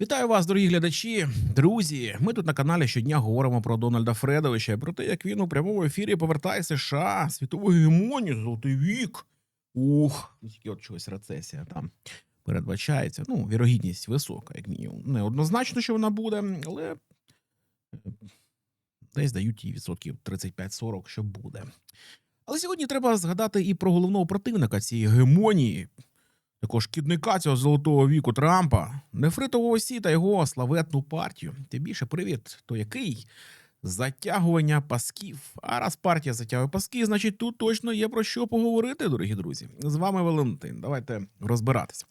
Вітаю вас, дорогі глядачі, друзі. Ми тут на каналі щодня говоримо про Дональда Фредовича, і про те, як він у прямому ефірі повертає США, світову гегемонію, золотий вік. Ух, тільки от чогось рецесія там передбачається. Ну, вірогідність висока, як мінімум. Не однозначно, що вона буде, але е, десь дають їй відсотків 35-40, що буде. Але сьогодні треба згадати і про головного противника цієї гегемонії, також шкідника цього золотого віку Трампа, нефритового сі та його славетну партію. Тим більше привід, то який затягування пасків. А раз партія затягує паски, значить тут точно є про що поговорити, дорогі друзі. З вами Валентин. Давайте розбиратися.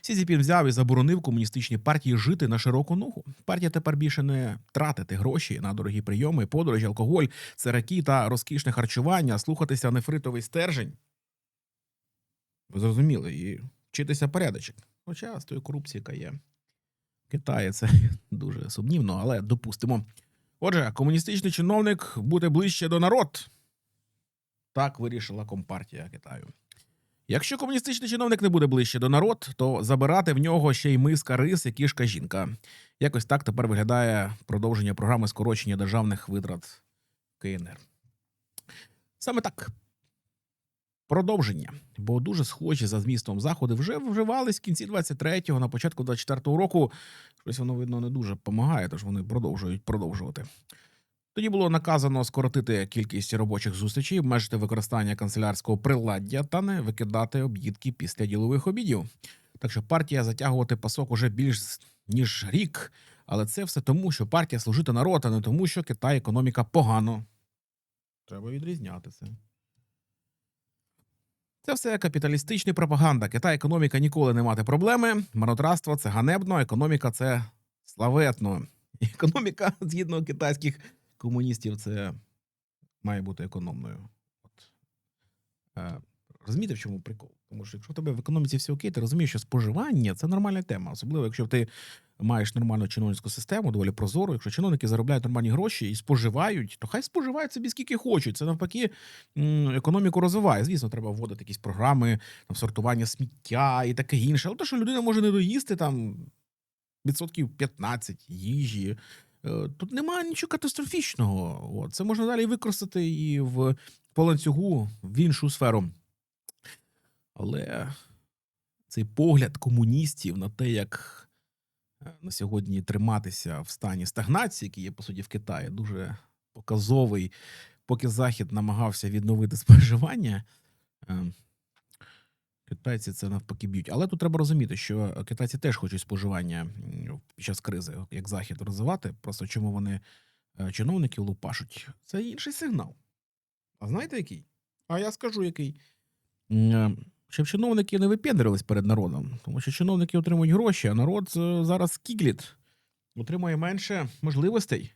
Сізіпін взяв і заборонив комуністичній партії жити на широку ногу. Партія тепер більше не тратити гроші на дорогі прийоми, подорожі, алкоголь, сираки та розкішне харчування, слухатися нефритовий стержень. Ви зрозуміли, і вчитися порядочок. Хоча з тої корупції, яка є в Китаї, це дуже сумнівно, але допустимо. Отже, комуністичний чиновник буде ближче до народ. Так вирішила компартія Китаю. Якщо комуністичний чиновник не буде ближче до народ, то забирати в нього ще й миска рис і кішка жінка. Якось так тепер виглядає продовження програми скорочення державних витрат КНР. Саме так. Продовження, бо дуже схожі за змістом заходи вже вживались в кінці 23-го, на початку 24-го року. Щось воно видно не дуже допомагає, тож вони продовжують продовжувати. Тоді було наказано скоротити кількість робочих зустрічей, обмежити використання канцелярського приладдя та не викидати об'їдки після ділових обідів. Так що партія затягувати пасок уже більш ніж рік, але це все тому, що партія служити народ, а не тому, що Китай економіка погано. Треба відрізняти це. Це все капіталістична пропаганда. Китай економіка ніколи не мати проблеми. Марнотратство це ганебно, економіка це славетно. Економіка, згідно китайських комуністів, це має бути економною. От. Розумієте, в чому прикол? Тому що якщо в тебе в економіці все окей, ти розумієш, що споживання це нормальна тема. Особливо, якщо ти маєш нормальну чиновницьку систему, доволі прозору. Якщо чиновники заробляють нормальні гроші і споживають, то хай споживають собі скільки хочуть. Це навпаки економіку розвиває. Звісно, треба вводити якісь програми там, сортування сміття і таке інше. Але те, що людина може не доїсти там відсотків 15 їжі. е, Тут немає нічого катастрофічного. Це можна далі використати і в по ланцюгу в іншу сферу. Але цей погляд комуністів на те, як е, на сьогодні триматися в стані стагнації, який є по суті в Китаї, дуже показовий. Поки Захід намагався відновити споживання, е, китайці це навпаки б'ють. Але тут треба розуміти, що китайці теж хочуть споживання під час кризи, як Захід розвивати. Просто чому вони е, чиновників лупашуть? Це інший сигнал. А знаєте який? А я скажу який. Щоб чиновники не випендрились перед народом, тому що чиновники отримують гроші, а народ е, зараз кігліт, отримує менше можливостей.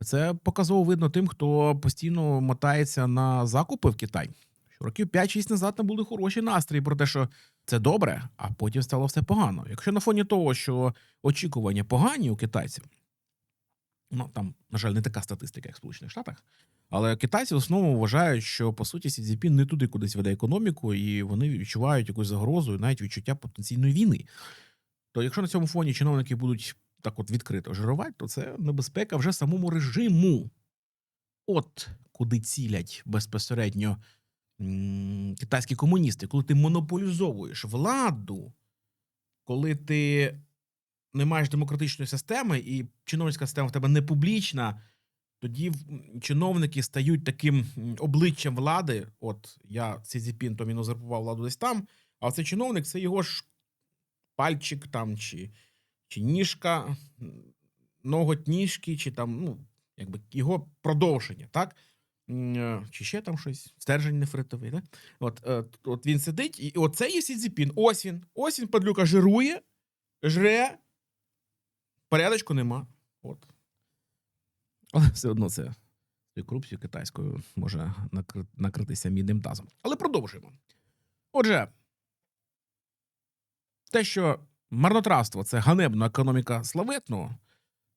Це показово видно тим, хто постійно мотається на закупи в Китай. Що років 5-6 назад там були хороші настрої про те, що це добре, а потім стало все погано. Якщо на фоні того, що очікування погані у китайців, ну там, на жаль, не така статистика, як в Сполучених Штатах, але китайці в основному вважають, що по суті Сідзіпін не туди кудись веде економіку, і вони відчувають якусь загрозу, навіть відчуття потенційної війни. То якщо на цьому фоні чиновники будуть так от відкрито жирувати, то це небезпека вже самому режиму. От куди цілять безпосередньо китайські комуністи, коли ти монополізовуєш владу, коли ти не маєш демократичної системи, і чиновницька система в тебе не публічна, тоді чиновники стають таким обличчям влади. От я Сі Цзіпін, то він узурпував владу десь там, а цей чиновник це його ж пальчик там чи, чи ніжка, ноготь ніжки, чи там, ну, якби його продовження, так? Е, Чи ще там щось, стержень нефритовий, так? От, е, от він сидить, і оце є Сі Цзіпін. Ось він. Ось він, падлюка, жирує, жре, порядочку нема. От. Але все одно це цією корупцією китайською може накритися мідним тазом. Але продовжуємо. Отже, те, що марнотравство це ганебна економіка славетного,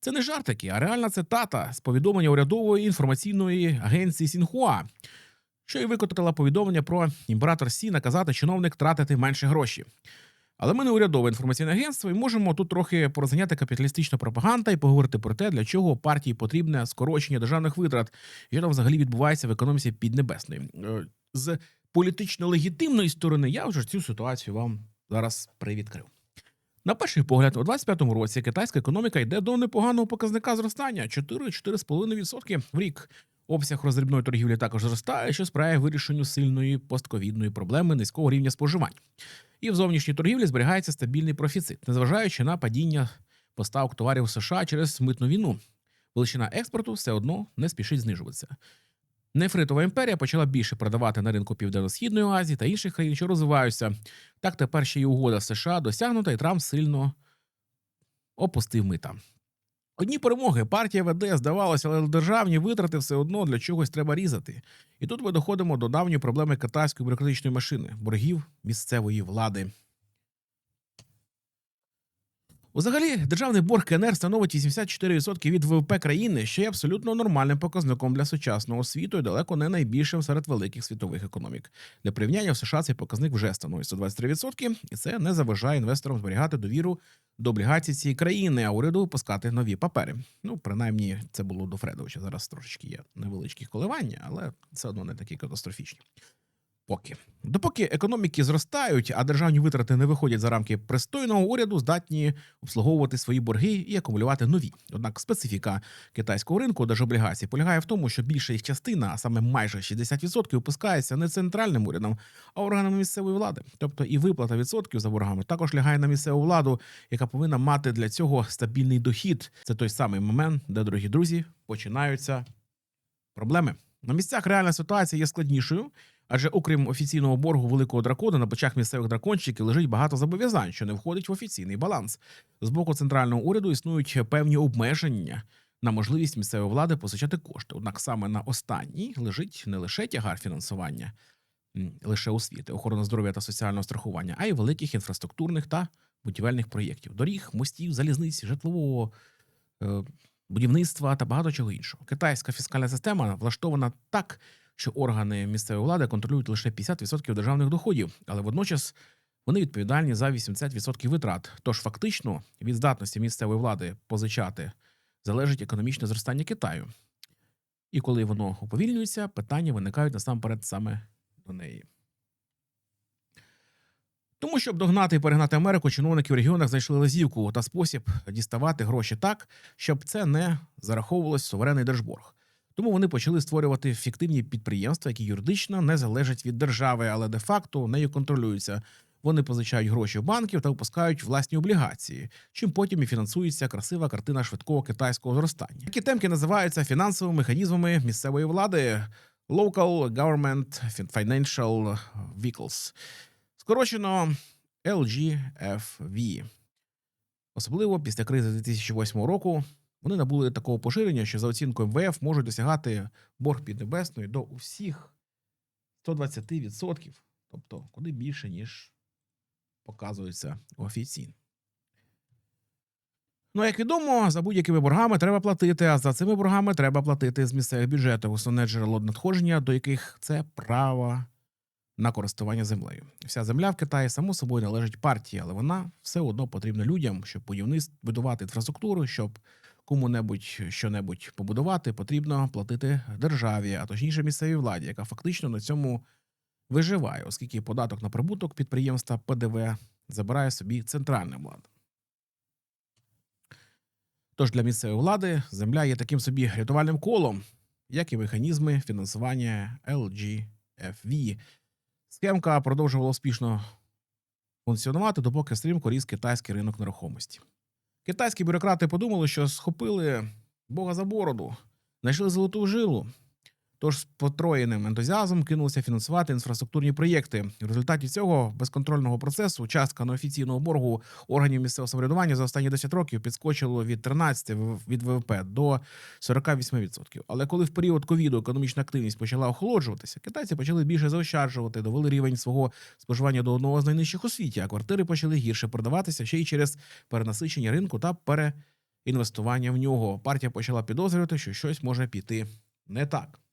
це не жартики, а реальна цитата з повідомлення урядової інформаційної агенції Сінхуа, що й викотила повідомлення про імператор Сі наказати чиновник тратити менше гроші. Але ми не урядове інформаційне агентство і можемо тут трохи порозганяти капіталістичну пропаганда і поговорити про те, для чого партії потрібне скорочення державних витрат, що там взагалі відбувається в економіці піднебесної. Е, З політично легітимної сторони я вже цю ситуацію вам зараз привідкрив. На перший погляд, у 25-му році китайська економіка йде до непоганого показника зростання 4-4,5% в рік. Обсяг роздрібної торгівлі також зростає, що сприяє вирішенню сильної постковідної проблеми низького рівня споживання. І в зовнішній торгівлі зберігається стабільний профіцит, незважаючи на падіння поставок товарів США через митну війну. Величина експорту все одно не спішить знижуватися. Нефритова імперія почала більше продавати на ринку Південно-Східної Азії та інших країн, що розвиваються. Так тепер ще й угода США досягнута, і Трамп сильно опустив мита. Одні перемоги партія веде, здавалося, але державні витрати все одно для чогось треба різати. І тут ми доходимо до давньої проблеми китайської бюрократичної машини боргів місцевої влади. Взагалі, державний борг КНР становить 84% від ВВП країни, що є абсолютно нормальним показником для сучасного світу і далеко не найбільшим серед великих світових економік. Для порівняння в США цей показник вже становить 123%, і це не заважає інвесторам зберігати довіру до облігацій цієї країни, а уряду випускати нові папери. Ну, принаймні, це було до Фредовича. Зараз трошечки є невеличкі коливання, але все одно не такі катастрофічні. Поки допоки економіки зростають, а державні витрати не виходять за рамки пристойного уряду, здатні обслуговувати свої борги і акумулювати нові. Однак специфіка китайського ринку держоблігацій полягає в тому, що більша їх частина, а саме майже 60%, опускається не центральним урядом, а органами місцевої влади. Тобто і виплата відсотків за боргами також лягає на місцеву владу, яка повинна мати для цього стабільний дохід. Це той самий момент, де, дорогі друзі, починаються проблеми. На місцях реальна ситуація є складнішою. Адже окрім офіційного боргу великого дракона на плечах місцевих дракончиків лежить багато зобов'язань, що не входить в офіційний баланс. З боку центрального уряду існують певні обмеження на можливість місцевої влади позичати кошти. Однак саме на останній лежить не лише тягар фінансування, лише освіти, охорони здоров'я та соціального страхування, а й великих інфраструктурних та будівельних проєктів: доріг, мостів, залізниць, житлового. е, Будівництва та багато чого іншого. Китайська фіскальна система влаштована так, що органи місцевої влади контролюють лише 50% державних доходів, але водночас вони відповідальні за 80% витрат. Тож фактично від здатності місцевої влади позичати залежить економічне зростання Китаю. І коли воно уповільнюється, питання виникають насамперед саме до неї. Тому, щоб догнати і перегнати Америку, чиновники в регіонах знайшли лазівку та спосіб діставати гроші так, щоб це не зараховувалось в суверенний держборг. Тому вони почали створювати фіктивні підприємства, які юридично не залежать від держави, але де-факто нею контролюються. Вони позичають гроші банків та випускають власні облігації, чим потім і фінансується красива картина швидкого китайського зростання. Такі темки називаються фінансовими механізмами місцевої влади Local Government Financial Vehicles, скорочено LGFV. Особливо після кризи 2008 року вони набули такого поширення, що за оцінкою МВФ можуть досягати борг піднебесної до усіх 120%, тобто куди більше, ніж показується офіційно. Ну, як відомо, за будь-якими боргами треба платити, а за цими боргами треба платити з місцевих бюджетів. Основне джерело надходження, до яких це право на користування землею. Вся земля в Китаї само собою належить партії, але вона все одно потрібна людям, щоб будівництво будувати інфраструктуру, щоб кому-небудь що-небудь побудувати, потрібно платити державі, а точніше місцевій владі, яка фактично на цьому виживає, оскільки податок на прибуток підприємства ПДВ забирає собі центральна влада. Тож для місцевої влади земля є таким собі рятувальним колом, як і механізми фінансування LGFV. Схемка продовжувала успішно функціонувати, допоки стрімко ріс китайський ринок нерухомості. Китайські бюрократи подумали, що схопили Бога за бороду, знайшли золоту жилу. Тож з потроєним ентузіазмом кинулися фінансувати інфраструктурні проєкти. В результаті цього безконтрольного процесу частка неофіційного боргу органів місцевого самоврядування за останні 10 років підскочило від 13 від ВВП до 48%. Але коли в період ковіду економічна активність почала охолоджуватися, китайці почали більше заощаджувати, довели рівень свого споживання до одного з найнижчих у світі, а квартири почали гірше продаватися ще й через перенасичення ринку та переінвестування в нього. Партія почала підозрювати, що щось може піти не так.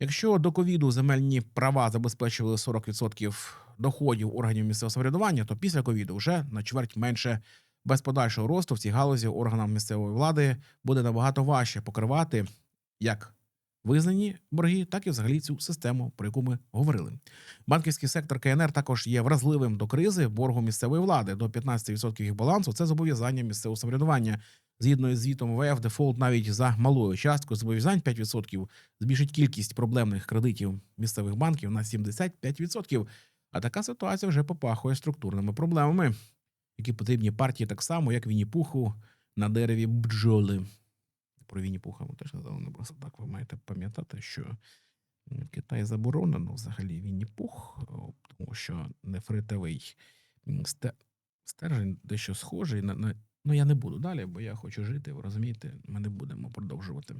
Якщо до ковіду земельні права забезпечували 40% доходів органів місцевого самоврядування, то після ковіду вже на чверть менше без подальшого росту в цій галузі органам місцевої влади буде набагато важче покривати як визнані борги, так і взагалі цю систему, про яку ми говорили. Банківський сектор КНР також є вразливим до кризи боргу місцевої влади до 15% їх балансу. Це зобов'язання місцевого самоврядування. Згідно із звітом ВФ, дефолт навіть за малою часткою зобов'язань 5% збільшить кількість проблемних кредитів місцевих банків на 75%. А така ситуація вже попахує структурними проблемами, які потрібні партії так само, як Вінні-Пуху на дереві бджоли. Про Вінні-Пуха ми теж казали, не просто так. Ви маєте пам'ятати, що в Китаї заборонено взагалі Вінні-Пух, тому що нефритовий стержень дещо схожий на. Ну, я не буду далі, бо я хочу жити, ви розумієте, ми не будемо продовжувати.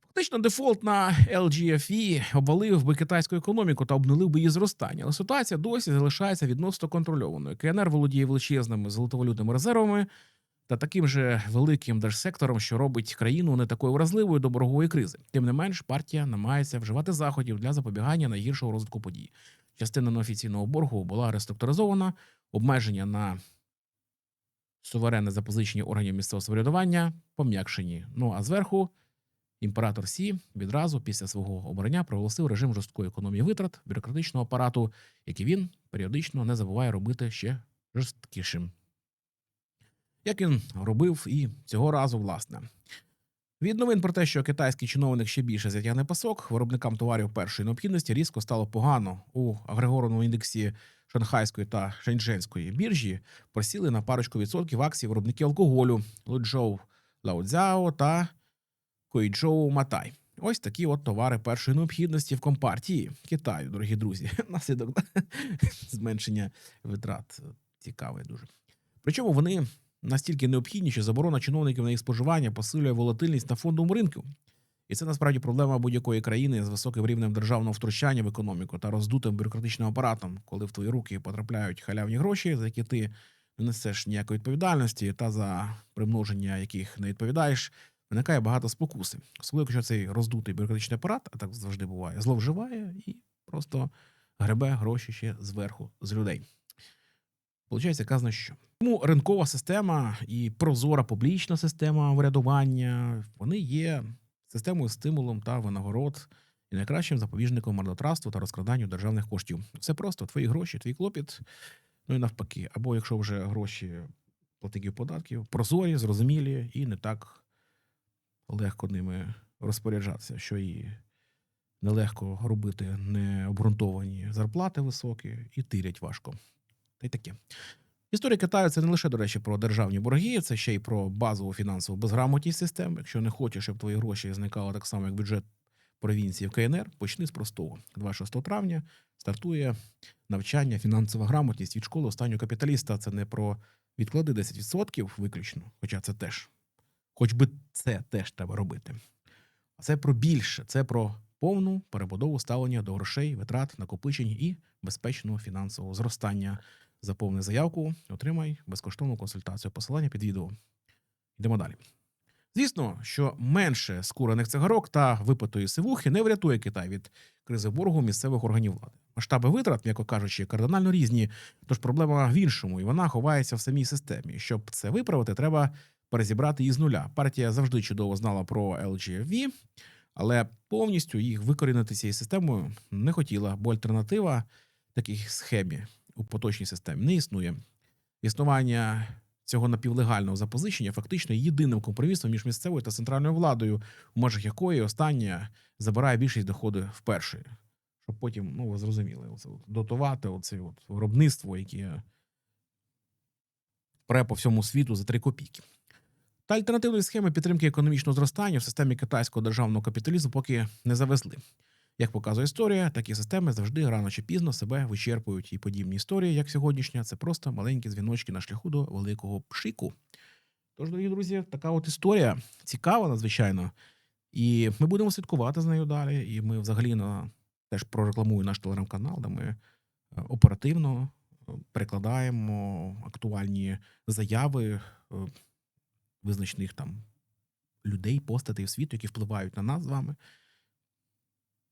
Фактично, дефолт на LGFE обвалив би китайську економіку та обнулив би її зростання. Але ситуація досі залишається відносно контрольованою. КНР володіє величезними золотовалютними резервами та таким же великим держсектором, що робить країну не такою вразливою до боргової кризи. Тим не менш, партія намагається вживати заходів для запобігання найгіршого розвитку подій. Частина неофіційного боргу була реструктуризована, обмеження на суверенне запозичення органів місцевого самоврядування пом'якшені. Ну а зверху імператор Сі відразу після свого обрання проголосив режим жорсткої економії витрат бюрократичного апарату, який він періодично не забуває робити ще жорсткішим. Як він робив і цього разу, власне. Від новин про те, що китайський чиновник ще більше затягне пасок, виробникам товарів першої необхідності різко стало погано у агрегорному індексі Шанхайської та Шеньчженської біржі просіли на парочку відсотків акцій виробників алкоголю Луджоу Лаодзяо та Койчжоу Матай. Ось такі от товари першої необхідності в компартії Китаю, дорогі друзі. Наслідок зменшення витрат цікаве дуже. Причому вони настільки необхідні, що заборона чиновників на їх споживання посилює волатильність на фондовому ринку. І це насправді проблема будь-якої країни з високим рівнем державного втручання в економіку та роздутим бюрократичним апаратом, коли в твої руки потрапляють халявні гроші, за які ти не несеш ніякої відповідальності, та за примноження яких не відповідаєш, виникає багато спокуси. Особливо, якщо цей роздутий бюрократичний апарат, а так завжди буває, зловживає і просто гребе гроші ще зверху з людей. Получається, казано що. Тому ринкова система і прозора публічна система врядування вони є системою стимулом та винагород і найкращим запобіжником марнотратству та розкраданню державних коштів. Все просто твої гроші, твій клопіт, ну і навпаки. Або якщо вже гроші платників податків, прозорі, зрозумілі і не так легко ними розпоряджатися, що і нелегко робити необґрунтовані зарплати високі і тирять важко. Та й таке. Історія Китаю це не лише, до речі, про державні борги, це ще й про базову фінансову безграмотність системи. Якщо не хочеш, щоб твої гроші зникали так само, як бюджет провінції в КНР, почни з простого. 26 травня стартує навчання фінансова грамотність від школи останнього капіталіста. Це не про відклади 10% виключно, хоча це теж, хоч би це теж треба робити. А це про більше, це про повну перебудову ставлення до грошей, витрат, накопичень і безпечного фінансового зростання. Заповни заявку, отримай безкоштовну консультацію. Посилання під відео. Йдемо далі. Звісно, що менше скурених цигарок та випитої сивухи не врятує Китай від кризи боргу місцевих органів влади. Масштаби витрат, м'яко кажучи, кардинально різні, тож проблема в іншому, і вона ховається в самій системі. Щоб це виправити, треба перезібрати її з нуля. Партія завжди чудово знала про LGFV, але повністю їх викорінити цією системою не хотіла, бо альтернатива такій схемі у поточній системі не існує. Існування цього напівлегального запозичення фактично єдиним компромісом між місцевою та центральною владою, у межах якої остання забирає більшість доходу вперше. Щоб потім, ну ви зрозуміли, оце от, дотувати оце от виробництво, яке пре по всьому світу за три копійки. Та альтернативної схеми підтримки економічного зростання в системі китайського державного капіталізму поки не завезли. Як показує історія, такі системи завжди рано чи пізно себе вичерпують. І подібні історії, як сьогоднішня, це просто маленькі дзвіночки на шляху до великого пшику. Тож, дорогі друзі, така от історія цікава, надзвичайно. І ми будемо слідкувати з нею далі. І ми взагалі на теж прорекламую наш телеграм-канал, де ми е, оперативно е, перекладаємо актуальні заяви е, визначених там людей, постатей світу, які впливають на нас з вами.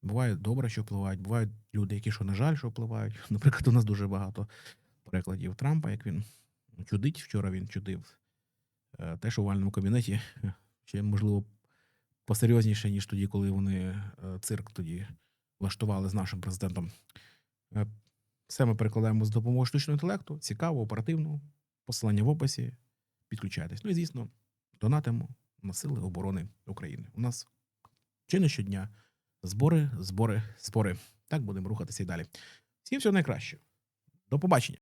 Буває добре, що впливають. Бувають люди, які, що, на жаль, що впливають. Наприклад, у нас дуже багато перекладів Трампа, як він чудить. Вчора він чудив е, теж у овальному кабінеті. Ще, можливо, посерйозніше, ніж тоді, коли вони е, цирк тоді влаштували з нашим президентом. Е, Все ми перекладаємо з допомогою штучного інтелекту. Цікаво, оперативно. Посилання в описі. Підключайтесь. Ну і звісно, донатимо на сили оборони України. У нас чи не щодня збори, збори, збори. Так будемо рухатися і далі. Всім всього найкращого. До побачення.